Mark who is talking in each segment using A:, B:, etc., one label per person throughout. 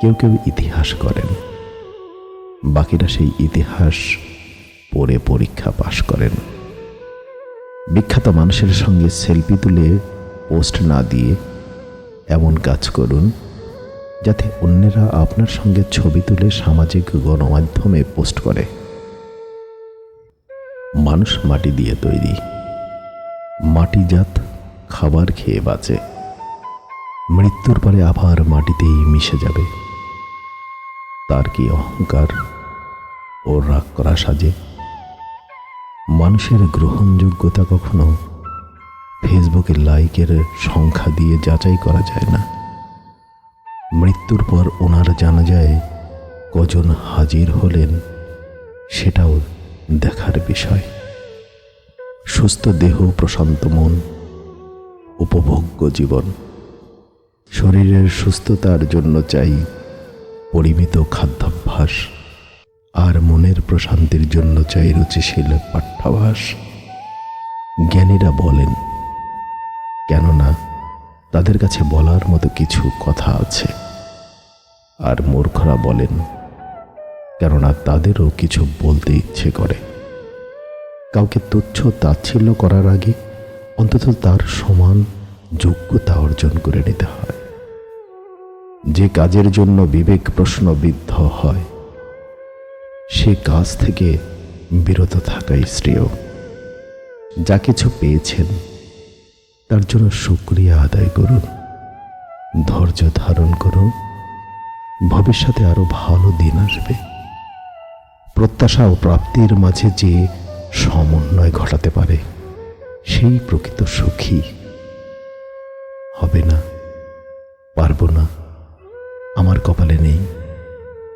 A: কেউ কেউ ইতিহাস করেন। বাকিরা সেই ইতিহাস পড়ে পরীক্ষা পাশ করেন। বিখ্যাত মানুষের সঙ্গে সেলফি তুলে পোস্ট না দিয়ে এমন কাজ করুন, যাতে অন্যেরা আপনার সঙ্গে ছবি তুলে সামাজিক গণমাধ্যমে পোস্ট করে। মানুষ মাটি দিয়ে তৈরি। মাটিজাত খাবার খেয়ে বাঁচে। মৃত্যুর পরে আবার মাটিতেই মিশে যাবে। তার কি অহংকার ও রাগ করা সাজে? মানুষের গ্রহণযোগ্যতা কখনো ফেসবুকে লাইকের সংখ্যা দিয়ে যাচাই করা যায় না। মৃত্যুর পর ওনার জানা যায়, কজন হাজির হলেন সেটাও দেখার বিষয়। সুস্থ দেহ, প্রশান্ত মন, উপভোগ্য জীবন। শরীরের সুস্থতার জন্য চাই পরিমিত খাদ্যাভ্যাস। আর মনের প্রশান্তির জন্য চাই রুচিশীল পাঠ্যাভাস। জ্ঞানীরা বলেন, কেননা তাদের কাছে বলার মতো কিছু কথা আছে। আর মূর্খরা বলেন, কেননা তাদেরও কিছু বলতে ইচ্ছে করে। কাউকে তুচ্ছ তাচ্ছিল্য করার আগে অন্তত তার সমান যোগ্যতা অর্জন করে নিতে হয়। যে কাজের জন্য বিবেক প্রশ্নবিদ্ধ হয়, সে কাজ থেকে বিরত থাকাই শ্রেয়। যা কিছু পেয়েছেন, তার জন্য শুক্রিয়া আদায় করুন, ধৈর্য ধারণ করুন, ভবিষ্যতে আরও ভালো দিন আসবে। প্রত্যাশা ও প্রাপ্তির মাঝে যে সমন্বয় ঘটাতে পারে, সেই প্রকৃত সুখী হবে না, পারব না। আমার কপালে নেই।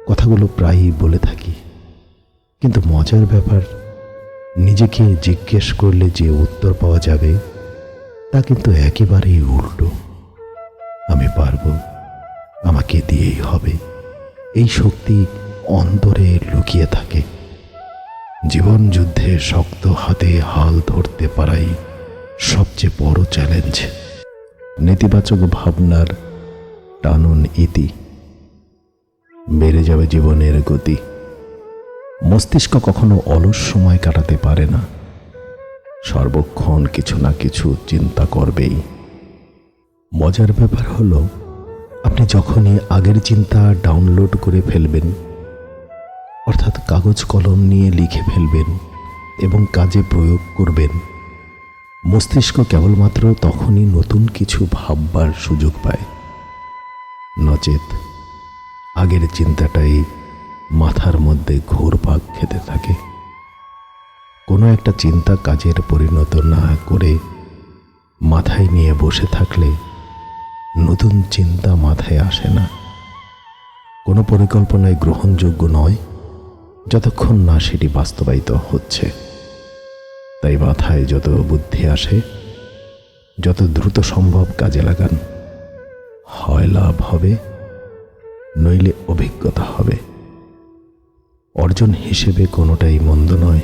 A: কথাগুলো প্রায়ই বলে থাকি। কিন্তু মজার ব্যাপার, নিজেকে জিজ্ঞেস করলে যে উত্তর পাওয়া যাবে, তা কিন্তু একেবারেই উল্টো। আমি পারব, আমাকে দিয়েই হবে। এই শক্তি অন্তরে লুকিয়ে থাকে। জীবন যুদ্ধে শক্ত হাতে হাল ধরতে পারাই সবচেয়ে বড় চ্যালেঞ্জ। নেতিবাচক ভাবনার টানুন ইতি। বেড়ে যাবে জীবনের গতি। মস্তিষ্ক কখনো অলস সময় কাটাতে পারে না। সর্বক্ষণ কিছু না কিছু চিন্তা করবেই। মজার ব্যাপার হলো, আপনি যখনই আগের চিন্তা ডাউনলোড করে ফেলবেন, অর্থাৎ কাগজ কলম নিয়ে লিখে ফেলবেন এবং কাজে প্রয়োগ করবেন, মস্তিষ্ক কেবলমাত্র তখনই নতুন কিছু ভাববার সুযোগ পায়। নচেত আগের চিন্তাটাই মাথার মধ্যে ঘোরপাক খেতে থাকে। কোনো একটা চিন্তা কাজের পরিণত না করে মাথায় নিয়ে বসে থাকলে নতুন চিন্তা মাথায় আসে না। কোনো পরিকল্পনায় গ্রহণযোগ্য নয়, যতক্ষণ না সেটি বাস্তবায়িত হচ্ছে। তাই মাথায় যত বুদ্ধি আসে, যত দ্রুত সম্ভব কাজে লাগান। হয় লাভ হবে নইলে অভিজ্ঞতা হবে। অর্জন হিসেবে কোনোটাই মন্দ নয়।